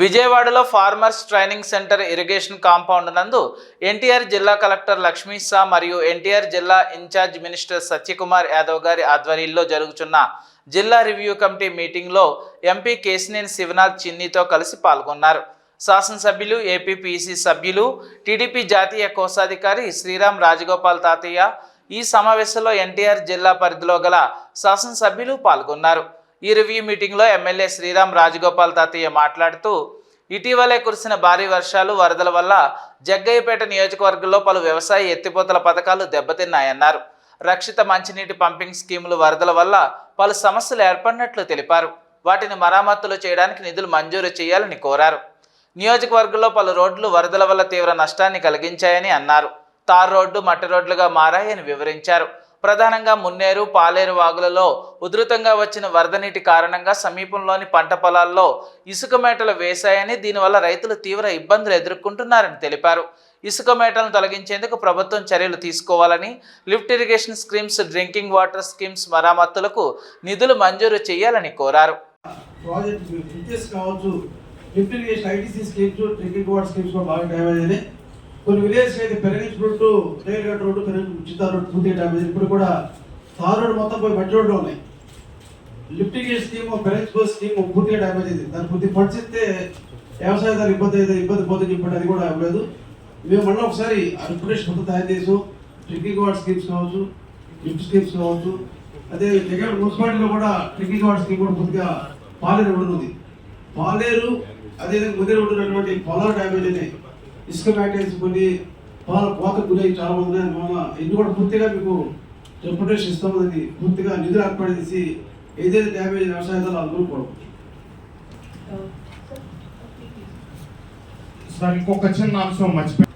విజయవాడలో farmers training centre irrigation compound నందు ఎన్టీఆర్ జిల్లా కలెక్టర్ లక్ష్మీ షా మరియు ఎన్టీఆర్ జిల్లా ఇన్ఛార్జ్ మినిస్టర్ సత్యకుమార్ యాదవ్ గారి ఆధ్వర్యంలో జరుగుతున్న జిల్లా రివ్యూ కమిటీ మీటింగ్లో ఎంపీ కేసినేని శివనాథ్ చిన్నితో కలిసి పాల్గొన్నారు. శాసనసభ్యులు ఏపీపీసీ సభ్యులు టీడీపీ జాతీయ కోశాధికారి శ్రీరామ్ రాజగోపాల్ తాతయ్య ఈ సమావేశంలో ఎన్టీఆర్ జిల్లా పరిధిలో గల శాసనసభ్యులు పాల్గొన్నారు. ఈ రివ్యూ మీటింగ్లో ఎమ్మెల్యే శ్రీరామ్ రాజగోపాల్ తాతయ్య మాట్లాడుతూ ఇటీవలే కురిసిన భారీ వర్షాలు వరదల వల్ల జగ్గయ్యపేట నియోజకవర్గంలో పలు వ్యవసాయ ఎత్తిపోతల పథకాలు దెబ్బతిన్నాయన్నారు. రక్షిత మంచినీటి పంపింగ్ స్కీములు వరదల వల్ల పలు సమస్యలు ఏర్పడినట్లు తెలిపారు. వాటిని మరామతులు చేయడానికి నిధులు మంజూరు చేయాలని కోరారు. నియోజకవర్గంలో పలు రోడ్లు వరదల వల్ల తీవ్ర నష్టాన్ని కలిగించాయని అన్నారు. తార్ రోడ్డు మట్టి రోడ్లుగా మారాయని వివరించారు. ప్రధానంగా మున్నేరు పాలేరు వాగులలో ఉధృతంగా వచ్చిన వరద నీటి కారణంగా సమీపంలోని పంట పొలాల్లో ఇసుక మేటలు వేశాయని దీనివల్ల రైతులు తీవ్ర ఇబ్బందులు ఎదుర్కొంటున్నారని తెలిపారు. ఇసుక మేటలను తొలగించేందుకు ప్రభుత్వం చర్యలు తీసుకోవాలని lift irrigation schemes drinking water schemes మరామతులకు నిధులు మంజూరు చేయాలని కోరారు. ప్రాజెక్ట్ కావచ్చు lift irrigation ITC schemes drinking water schemes బాగా డ్యామేజ్ అయినాయి కొన్ని విలేజ్ అయితే పెరగించి రోడ్డు రైల్ రోడ్డు పెరగించి ఉచిత రోడ్డు పూర్తిగా డ్యామేజ్ ఇప్పుడు కూడా తార్ రోడ్డు మొత్తం పోయి మట్టి రోడ్లు ఉన్నాయి. లిఫ్టింగ్ స్కీమ్ పెరగించి బస్ స్కీమ్ పూర్తిగా డ్యామేజ్ అయింది. దాన్ని పూర్తి ఫండ్స్ ఇస్తే వ్యవసాయదారు ఇబ్బంది అయితే ఇబ్బంది పోతుంది చెప్పండి అది కూడా అవ్వలేదు. మేము మళ్ళీ ఒకసారి రిప్యుటేషన్ మొత్తం తయారు చేసు. డ్రింకింగ్ వాటర్ స్కీమ్స్ కావచ్చు లిఫ్ట్ స్కీమ్స్ కావచ్చు. అదే జగన్ మున్సిపాలిటీలో కూడా ట్రిక్కింగ్ వాటర్ స్కీమ్ కూడా పూర్తిగా పాలేరు ఉంటుంది పాలేరు అదేవిధంగా ముందే ఉంటున్నటువంటి పొలాలు డ్యామేజ్ అయినాయి. ఇసుక మ్యాటేజ్ కొన్ని పొలాల కోత గురై చాలా మంది ఇన్ని కూడా పూర్తిగా మీకు రెప్యుటేషన్ ఇస్తామని పూర్తిగా నిధులు ఏర్పాటు చేసి ఏదైతే డ్యామేజ్ వ్యవసాయదారులు అందరూ కూడా సార్ ఇంకొక చిన్న అంశం మర్చిపోయి.